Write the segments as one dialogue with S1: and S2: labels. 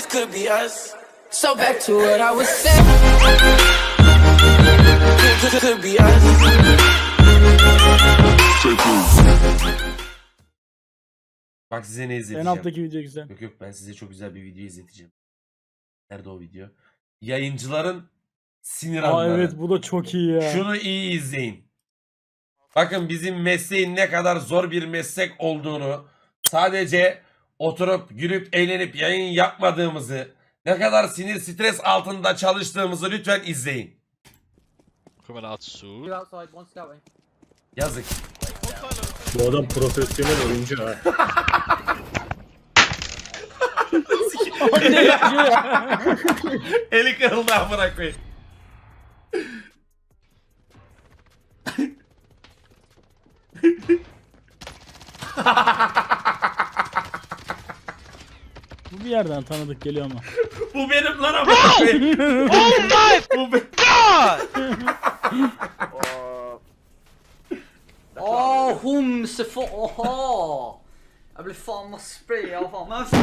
S1: this could be us. So back to what I was saying. Could, could be us.
S2: Bak size ne
S3: En
S2: izleteceğim.
S3: alttaki video güzel.
S2: Yok yok ben size çok güzel bir video izleteceğim. Nerede o video? Yayıncıların sinir
S3: Aa
S2: anları.
S3: evet bu da çok iyi ya.
S2: Şunu iyi izleyin. Bakın bizim mesleğin ne kadar zor bir meslek olduğunu sadece oturup gülüp eğlenip yayın yapmadığımızı ne kadar sinir stres altında çalıştığımızı lütfen izleyin. Yazık.
S4: Bu adam profesyonel oyuncu ha.
S2: Eli kırıldı amına koyayım.
S3: Bu bir yerden tanıdık geliyor ama.
S2: Bu benim lan amına koyayım. Bu be-
S5: Åh, hon ser för... Åh! Jag blir fan vad spray jag fan. Men fan!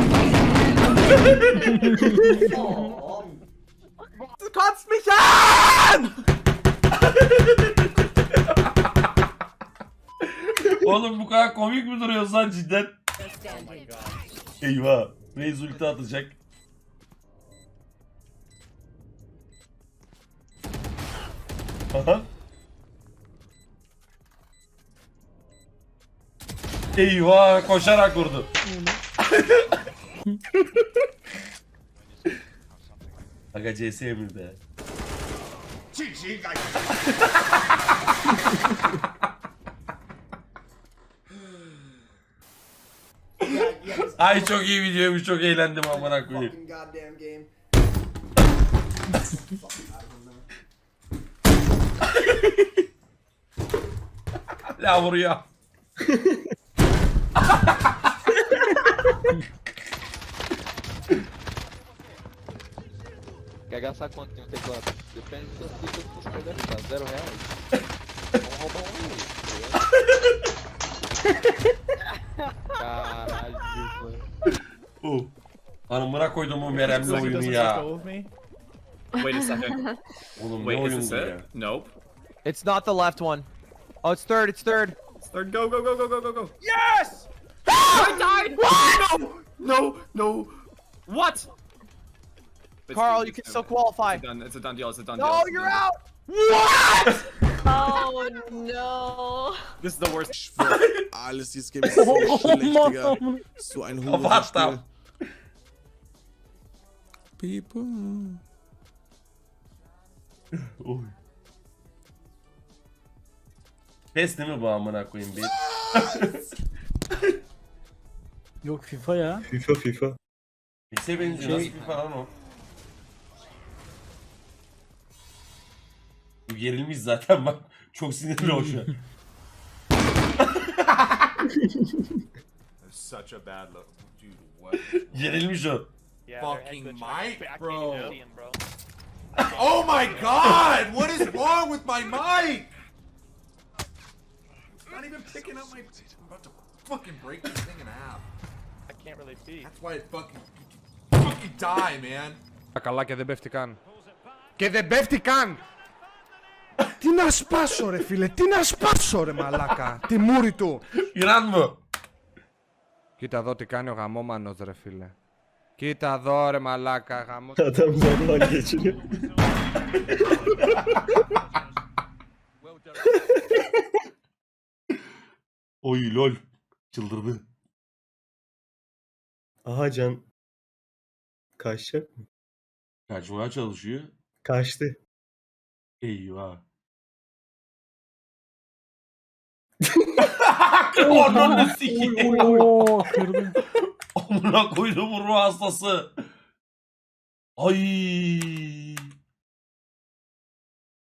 S5: Du kannst mich an!
S2: Oğlum bu kadar komik mi duruyorsun lan cidden? Eyvah. Reis ulti atacak. Aha. Eyvah koşarak vurdu. Aga CS mi be? Ay çok iyi videoymuş çok eğlendim amına koyayım.
S6: goddamn game.
S2: La vuruyor.
S7: Quer gastar quanto tem um teclado? Depende do que puxa pra gastar. Zero reais. Vamos roubar um aí.
S2: Hanımına koydum bu meremli oyunu ya.
S8: Wait a second.
S2: Oğlum ne
S8: Wait, is this
S2: oyundu ya.
S8: it? Nope.
S7: It's not the left one. Oh, it's third. It's third.
S8: Third, go, go, go, go, go, go, go. Yes! Ah! Ah! I died! No! No, no. What? It's
S7: Carl,
S8: good,
S7: you
S8: it's
S7: can still
S8: good.
S7: qualify.
S8: It's a done, it's a done deal, it's a done deal.
S7: No,
S8: it's a
S7: you're
S8: done
S7: out. What?
S9: Oh no.
S8: This is the worst.
S6: Alles dieses Game ist so schlecht, Digga.
S3: Oh,
S6: so ein
S2: Auf was da?
S6: People.
S2: Oy. Pes değil mi bu amına koyayım bir?
S3: Yok FIFA ya.
S4: FIFA FIFA.
S2: Pese benziyor
S3: Şey-
S2: nasıl bir falan o. Bu gerilmiş zaten bak. Çok sinirli o şu an.
S10: Such a bad look. Dude, what?
S2: Gerilmiş o.
S10: Fucking mic, bro. Oh my god! What is wrong with my mic? It's not even picking up my. I'm about to fucking break this thing in half.
S11: I can't really see.
S10: That's why it fucking. Fucking die, man.
S8: Καλά και δεν πέφτει καν. Και δεν πέφτει καν! Τι να σπάσω ρε φίλε, τι να σπάσω ρε μαλάκα, τη μούρη του.
S2: İran mı?
S8: Κοίτα εδώ τι κάνει ο γαμόμανος ρε φίλε. Κοίτα εδώ ρε μαλάκα, γαμό...
S4: Adam zaman geçiriyor.
S2: Oy lol. Çıldırdı.
S4: Aha can. Kaçacak mı?
S2: Kaçmaya çalışıyor.
S4: Kaçtı.
S2: Eyvah. Ananı sikeyim.
S3: Oo kırdı.
S2: Amına koydum ruh hastası. Ay.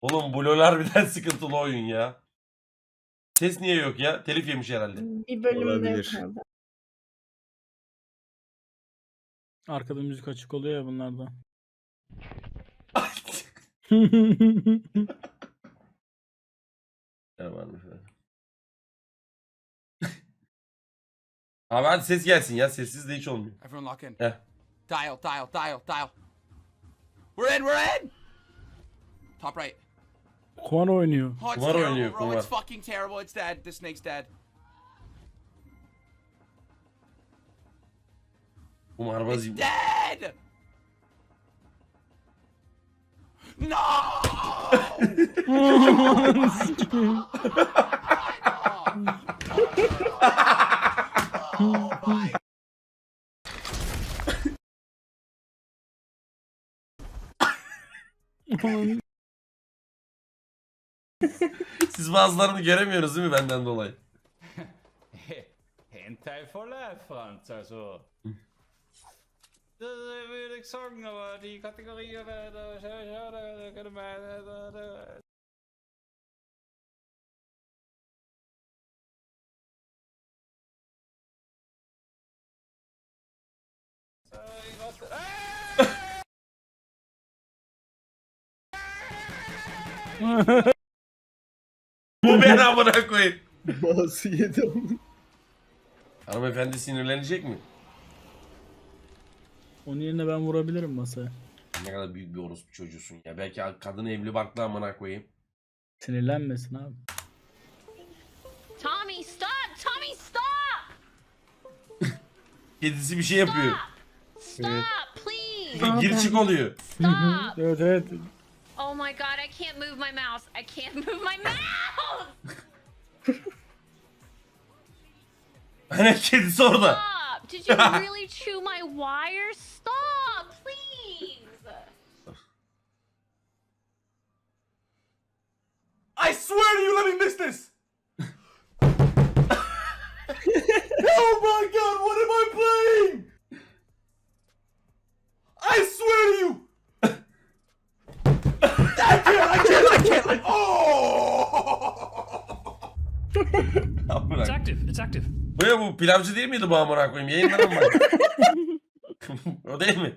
S2: Oğlum bu LoL harbiden sıkıntılı oyun ya. Ses niye yok ya? Telif yemiş herhalde.
S9: Bir bölümde
S4: Olabilir.
S9: kaldı.
S3: Arkada müzik açık oluyor ya bunlarda.
S2: Tamam efendim. Abi hadi ses gelsin ya. Sessiz de hiç olmuyor.
S10: Everyone lock in.
S2: Heh.
S10: Dial, dial, dial, dial. We're in, we're in! Top right.
S3: Kumar oynuyor.
S10: Oh, it's
S2: Kumar
S10: terrible,
S2: oynuyor,
S10: bro.
S2: kumar.
S10: It's fucking terrible. It's dead. The snake's dead.
S2: Kumarbaz
S10: It's dead! No!
S2: Siz bazılarını göremiyorsunuz değil mi benden dolayı?
S7: Hentai for life, die Kategorier kan
S2: Bu ben amına koyayım.
S4: Bazı yedi.
S2: Hanımefendi sinirlenecek mi?
S3: Onun yerine ben vurabilirim masaya.
S2: Ne kadar büyük bir orospu çocuğusun ya. Belki kadın evli barklı amına koyayım.
S3: Sinirlenmesin abi.
S1: Tommy, stop! Tommy, stop!
S2: Kedisi bir şey yapıyor.
S1: Stop, please!
S2: Gir çık oluyor.
S1: Stop!
S3: Evet evet.
S1: Oh my god, I can't move my mouse. I can't move my mouse!
S2: Hani kedisi orada.
S1: Stop! Did you really chew my wire? Stop, please!
S10: I swear to you, let me miss this!
S11: It's active.
S2: Bu ya bu pilavcı değil miydi bu amına koyayım? Yayınlara mı bak? o değil mi?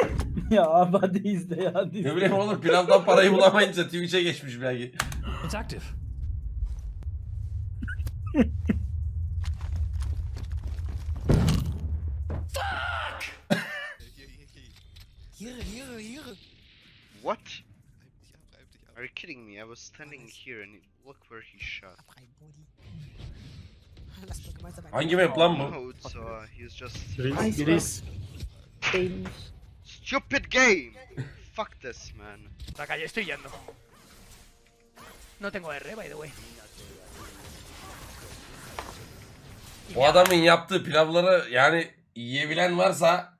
S3: ya abi hadi izle ya hadi
S2: Ne bileyim oğlum pilavdan parayı bulamayınca Twitch'e geçmiş belki.
S11: It's active.
S7: What? Are you kidding me? I was standing here and look where he shot.
S2: Hangi map lan bu?
S7: No, it's uh, he's just
S3: Gris.
S7: stupid game. Fuck this, man.
S11: La calle estoy yendo. No tengo R, by the way.
S2: Bu adamın yaptığı pilavları yani yiyebilen varsa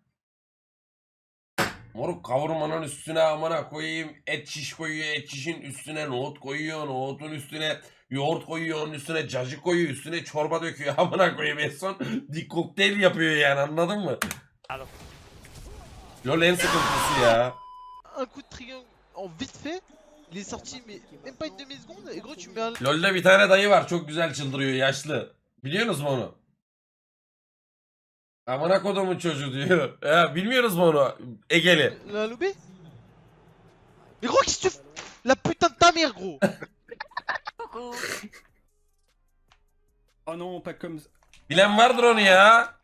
S2: Moruk kavurmanın üstüne amına koyayım et şiş koyuyor et şişin üstüne nohut koyuyor nohutun üstüne yoğurt koyuyor onun üstüne cacık koyuyor üstüne çorba döküyor amına koyayım en son dik kokteyl yapıyor yani anladın mı? Lol en sıkıntısı ya.
S7: Un coup de triangle en vite fait. Il est sorti mais même pas une demi seconde et gros tu mets un
S2: LoL'de bir tane dayı var çok güzel çıldırıyor yaşlı. Biliyorsunuz mu onu? Amına kodumun çocuğu diyor. Ya bilmiyoruz mu onu? Egeli.
S7: un lobé. Mais gros qu'est-ce que tu La putain de ta mère gros
S8: Oh non, pas comme ça.
S2: Bilen vardır onu ya.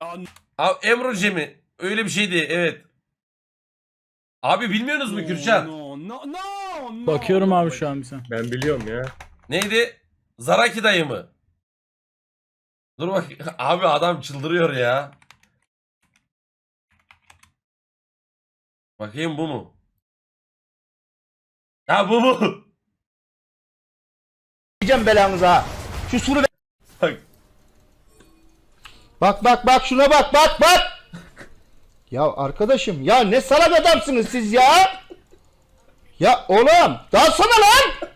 S8: Oh non.
S2: Abi Emro Jemi. Öyle bir şeydi evet. Abi bilmiyorsunuz mu Kürşat?
S8: Non, non, non, non.
S3: Bakıyorum abi şu an bir sen.
S4: Ben biliyorum ya.
S2: Neydi? Zaraki dayı mı? Dur bak abi adam çıldırıyor ya. Bakayım bu mu? Ha bu mu?
S9: Yiyeceğim belanıza. Şu suru
S2: Bak.
S9: Bak bak bak şuna bak bak bak. Ya arkadaşım ya ne salak adamsınız siz ya. Ya oğlum dalsana lan.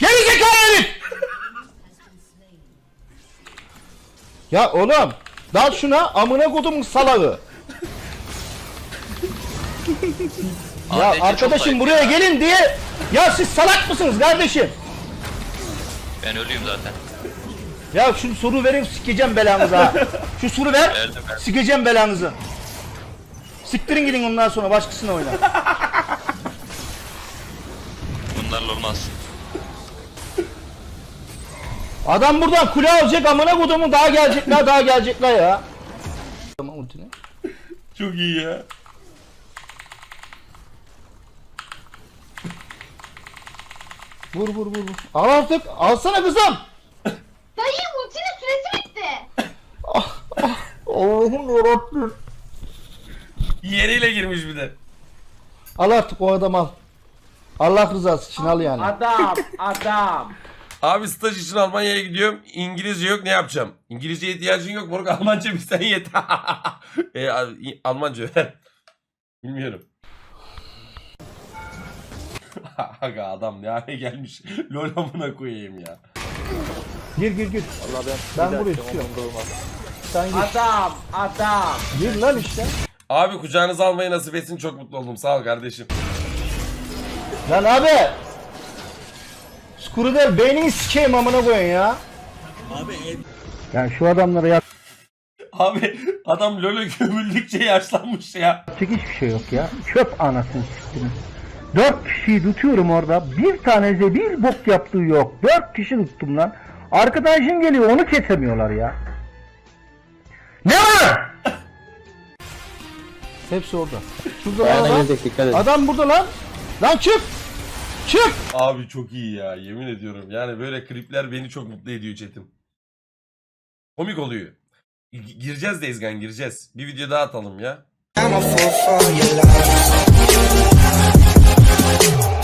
S9: Geri zekalı herif. Ya oğlum dal şuna amına kodumun salağı. ya arkadaşım buraya gelin diye ya siz salak mısınız kardeşim?
S11: Ben ölüyüm zaten.
S9: Ya şu soru verin sikeceğim belanızı ha. Şu soru ver. Sikeceğim belanızı. Siktirin gidin ondan sonra başkasına oyna.
S11: Bunlarla olmaz.
S9: Adam buradan kule alacak amına kodumu daha gelecekler daha gelecekler ya. Tamam ultini.
S2: Çok iyi ya.
S9: Vur vur vur. vur. Al artık. Alsana kızım.
S1: Dayı ultinin süresi bitti.
S9: Allah'ım yarabbim.
S2: Yeriyle girmiş bir de.
S9: Al artık o adam al. Allah rızası için al yani.
S3: Adam adam.
S2: Abi staj için Almanya'ya gidiyorum. İngilizce yok ne yapacağım? İngilizceye ihtiyacın yok moruk Almanca bizden yeter. e, Almanca ver. Bilmiyorum. Aga adam ne hale gelmiş. Lol amına koyayım ya.
S9: Gir gir gir. Allah ben ben burayı tutuyorum. Sen gir.
S3: Adam adam.
S9: Gir lan işte.
S2: Abi kucağınıza almayı nasip etsin çok mutlu oldum. Sağ ol kardeşim.
S9: Lan abi. Skruder beynini sikeyim amına koyun ya. Abi Yani şu adamlara yapacak
S2: Abi adam LoL'e gömüldükçe yaşlanmış ya.
S9: hiçbir şey yok ya. Çöp anasını siktiniz. Dört kişiyi tutuyorum orada. Bir tanesi bir bok yaptığı yok. Dört kişi tuttum lan. Arkadaşım geliyor onu kesemiyorlar ya. Ne var? Hepsi orada. Şurada lan adam. Adam burada lan. Lan çık. Çık.
S2: Abi çok iyi ya yemin ediyorum. Yani böyle klipler beni çok mutlu ediyor chatim. Komik oluyor. Gi- Gireceğiz de İzgan gireceğiz. Bir video daha atalım ya. Thank you.